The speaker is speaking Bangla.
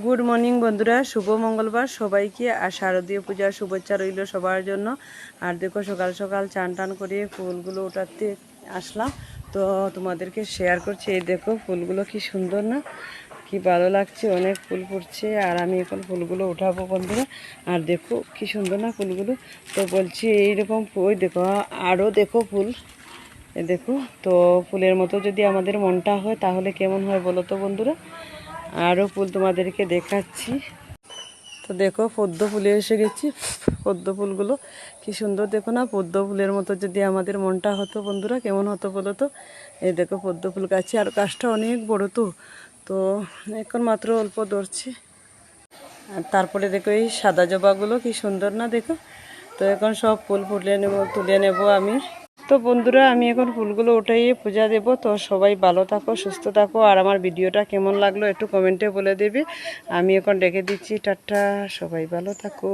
গুড মর্নিং বন্ধুরা। শুভ মঙ্গলবার। সবাইকে আর শারদীয় পূজার শুভেচ্ছা রইল সবার জন্য। আর দেখো, সকাল সকাল চান টান করে ফুলগুলো ওঠাতে আসলাম। তো তোমাদেরকে শেয়ার করছি। এই দেখো, ফুলগুলো কি সুন্দর না? কি ভালো লাগছে, অনেক ফুল ফুটছে। আর আমি এখন ফুলগুলো উঠাবো, বন্ধুরা। আর দেখো, কি সুন্দর না ফুলগুলো? তো বলছি, এইরকম ওই দেখো আরও দেখো ফুল। দেখো, তো ফুলের মতো যদি আমাদের মনটা হয়, তাহলে কেমন হয় বলো তো, বন্ধুরা? আরও ফুল তোমাদেরকে দেখাচ্ছি। তো দেখো, পদ্ম ফুলে এসে গেছি। পদ্ম ফুলগুলো কি সুন্দর, দেখো না, পদ্ম ফুলের মতো যদি আমাদের মনটা হতো বন্ধুরা, কেমন হতো বলো তো? এই দেখো, পদ্ম ফুল গাছে, আর গাছটা অনেক বড় তো। তো এখন মাত্র অল্প ধরছি। আর তারপরে দেখো, এই সাদা জবাগুলো কি সুন্দর না, দেখো? তো এখন সব ফুল ফুলে নেব, তুলে নেব আমি। তো বন্ধুরা, আমি এখন ফুলগুলো উঠাইয়ে পূজা দেব। তো সবাই ভালো থাকো, সুস্থ থাকো। আর আমার ভিডিওটা কেমন লাগল একটু কমেন্টে বলে দেবে। আমি এখন ডেকে দিচ্ছি। টাটা, সবাই ভালো থাকো।